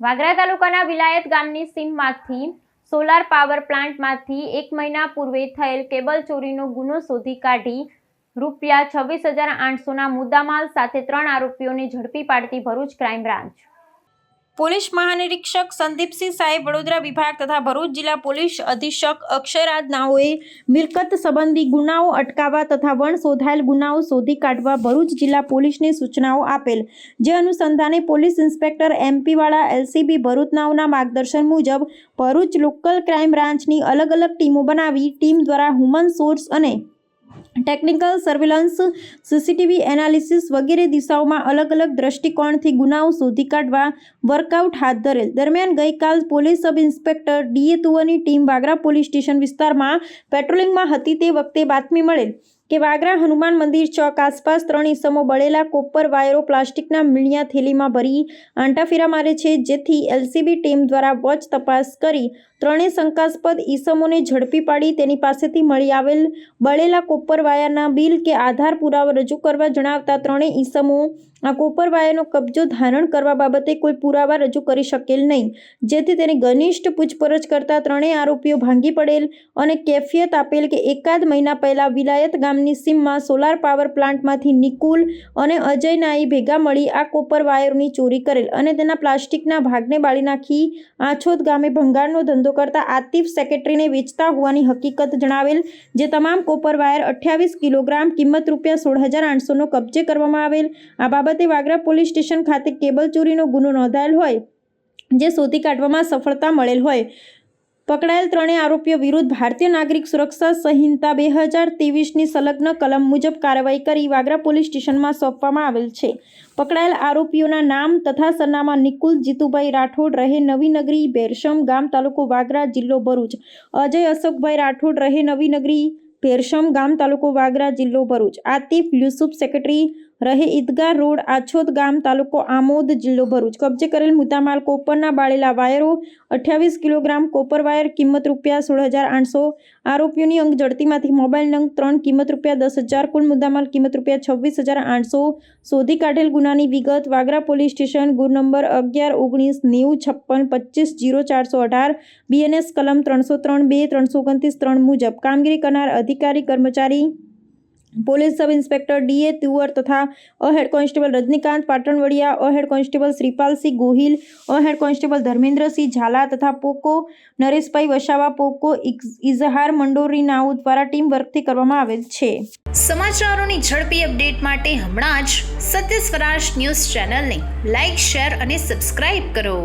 વાગરા તાલુકાના વિલાયત ગામની સીમમાંથી solar power પ્લાન્ટમાંથી એક મહિના પૂર્વે થયેલ કેબલ ચોરીનો ગુનો શોધી કાઢી રૂપિયા છવ્વીસ હજાર આઠસોના મુદ્દામાલ સાથે ત્રણ આરોપીઓને ઝડપી પાડતી ભરૂચ ક્રાઇમ બ્રાન્ચ. પોલીસ મહાનિરીક્ષક સંદીપસિંહ સાહેબ વડોદરા વિભાગ તથા ભરૂચ જિલ્લા પોલીસ અધિક્ષક અક્ષરાજ નાઓએ મિલકત સંબંધી ગુનાઓ અટકાવવા તથા વણ શોધાયેલ ગુનાઓ શોધી કાઢવા ભરૂચ જિલ્લા પોલીસને સૂચનાઓ આપેલ. જે અનુસંધાને પોલીસ ઇન્સ્પેક્ટર એમપીવાળા એલસીબી ભરૂચ માર્ગદર્શન મુજબ ભરૂચ લોકલ ક્રાઇમ બ્રાન્ચની અલગ અલગ ટીમો બનાવી ટીમ દ્વારા હ્યુમન સોર્સ અને ટેકનિકલ સર્વેલન્સ, સીસીટીવી એનાલિસિસ વગેરે દિશાઓમાં અલગ અલગ દ્રષ્ટિકોણથી ગુનાઓ શોધી કાઢવા વર્કઆઉટ હાથ ધરેલ. દરમિયાન ગઈકાલ પોલીસ સબ ઇન્સ્પેક્ટર ડીએ તુવરની ટીમ વાગરા પોલીસ સ્ટેશન વિસ્તારમાં પેટ્રોલિંગમાં હતી તે વખતે બાતમી મળેલ. કે વાગરા હનુમાન મંદિર ચોક આસપાસ ત્રણ ઈસમો બળેલા કોપર વાયરો પ્લાસ્ટિકના મીણિયા થેલીમાં ભરી આંટાફેરા મારે છે, જેથી એલસીબી ટીમ દ્વારા વોચ તપાસ કરી ત્રણેય શંકાસ્પદ ઈસમોને ઝડપી પાડી તેની પાસેથી મળી આવેલ બળેલા કોપર વાયરના બિલ કે આધાર પુરાવા રજૂ કરવા જણાવતા ત્રણેય ઈસમો આ કોપર વાયરનો કબજો ધારણ કરવા બાબતે કોઈ પુરાવા રજૂ કરી શકેલ નહીં. જેથી તેની ઘનિષ્ઠ પૂછપરછ કરતા ત્રણેય આરોપીઓ ભાંગી પડેલ અને કેફિયત આપેલ કે એકાદ મહિના પહેલાં વિલાયત ગામની સીમમાં સોલાર પાવર પ્લાન્ટમાંથી નિકુલ અને અજય નાઈ ભેગા મળી આ કોપર વાયરની ચોરી કરેલ અને તેના પ્લાસ્ટિકના ભાગને બાળી નાખી આછોદ ગામે ભંગારનો ધંધો કરતા આતિફ સેક્રેટરીને વેચતા હોવાની હકીકત જણાવેલ, જે તમામ કોપર વાયર અઠ્યાવીસ કિલોગ્રામ કિંમત રૂપિયા સોળ હજાર આઠસોનો કબજે કરવામાં આવેલ. આ બાબતે વાગરા પોલીસ સ્ટેશન ખાતે કેબલ ચોરીનો ગુનો નોંધાયેલ હોય, જે શોધી કાઢવામાં સફળતા મળેલ હોય. પકડાયેલ ત્રણેય આરોપીઓ વિરુદ્ધ ભારતીય નાગરિક સુરક્ષા સંહિતા બે હજાર ત્રેવીસની સંલગ્ન કલમ મુજબ કાર્યવાહી કરી વાગરા પોલીસ સ્ટેશનમાં સોંપવામાં આવેલ છે. પકડાયેલ આરોપીઓના નામ તથા સરનામા નિકુલ, જીતુભાઈ રાઠોડ રહે નવી નગરી ભેરસમ ગામ તાલુકો વાગરા જિલ્લો ભરૂચ. અજય અશોકભાઈ રાઠોડ રહે નવી નગરી ભેરસમ ગામ તાલુકો વાગરા જિલ્લો ભરૂચ. આતિફ યુસુફ, સેક્રેટરી રહે ઈદગાહ રોડ, આછોદ ગામ, તાલુકો આમોદ જિલ્લો ભરૂચ. કબજે કરેલ મુદ્દામાલ કોપરના બાળેલા વાયરો, અઠ્યાવીસ કિલોગ્રામ કોપર વાયર, કિંમત રૂપિયા સોળ હજાર આઠસો. આરોપીઓની અંગ જડતીમાંથી મોબાઈલ નંગ ત્રણ, કિંમત રૂપિયા દસ હજાર. કુલ મુદ્દામાલ કિંમત રૂપિયા છવ્વીસ હજાર આઠસો. શોધી કાઢેલ ગુનાની વિગત વાગરા પોલીસ સ્ટેશન, ગુર નંબર અગિયાર ઓગણીસ, નેવું, છપ્પન, પચીસ, જીરો, ચારસો અઢાર. બીએનએસ કલમ ત્રણસો ત્રણ બે, ત્રણસો ઓગણત્રીસ ત્રણ મુજબ કામગીરી કરનાર અધિકારી, કર્મચારી police sub inspector DA Tuvar તથા A head constable Rajnikant Patanvadiya A head constable Shripalsinh Gohil A head constable Dharmendrasinh Zala તથા પોકો નરેશભાઈ વસાવા, પોકો ઇઝહાર મંડોરી નાઉ દ્વારા ટીમ વર્કથી કરવામાં આવેલ છે. સમાચારોની ઝડપી અપડેટ માટે હમણાં જ સત્ય સ્વરાજ ન્યૂઝ ચેનલને લાઇક શેર અને સબસ્ક્રાઇબ કરો.